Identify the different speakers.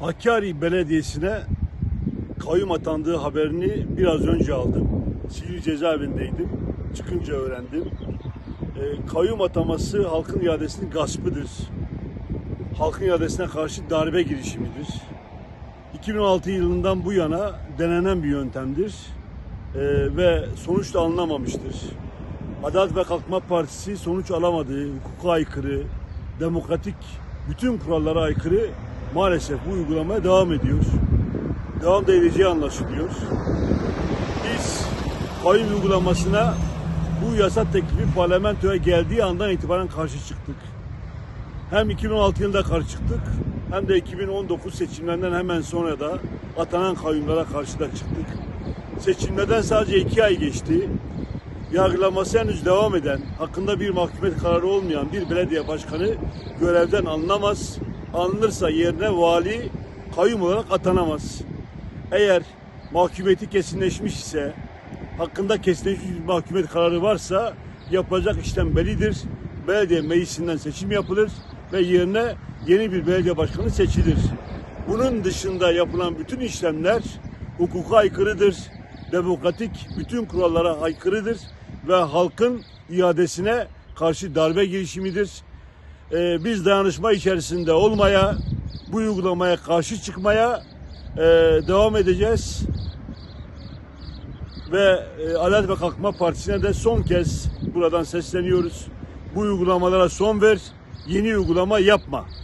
Speaker 1: Hakkari Belediyesi'ne kayyum atandığı haberini biraz önce aldım. Silivri cezaevindeydim. Çıkınca öğrendim. E, kayyum ataması halkın iadesinin gaspıdır. Halkın iadesine karşı darbe girişimidir. 2006 yılından bu yana denenen bir yöntemdir. E, ve sonuç da alınamamıştır. Adalet ve Kalkınma Partisi sonuç alamadığı, hukuka aykırı, demokratik bütün kurallara aykırı maalesef bu uygulamaya devam ediyor. Devam da edeceği anlaşılıyor. Biz kayyum uygulamasına bu yasa teklifi parlamentoya geldiği andan itibaren karşı çıktık. Hem 2016 yılında karşı çıktık hem de 2019 seçimlerinden hemen sonra da atanan kayyumlara karşı da çıktık. Seçimlerden sadece iki ay geçti yargılaması henüz devam eden, hakkında bir mahkumiyet kararı olmayan bir belediye başkanı görevden alınamaz. Alınırsa yerine vali kayyum olarak atanamaz. Eğer mahkumiyeti kesinleşmiş ise, hakkında kesinleşmiş bir mahkumiyet kararı varsa yapılacak işlem bellidir. Belediye meclisinden seçim yapılır ve yerine yeni bir belediye başkanı seçilir. Bunun dışında yapılan bütün işlemler hukuka aykırıdır. Demokratik bütün kurallara aykırıdır ve halkın iadesine karşı darbe girişimidir. Ee, biz dayanışma içerisinde olmaya, bu uygulamaya karşı çıkmaya e, devam edeceğiz. Ve e, Adalet ve Kalkınma Partisi'ne de son kez buradan sesleniyoruz. Bu uygulamalara son ver, yeni uygulama yapma.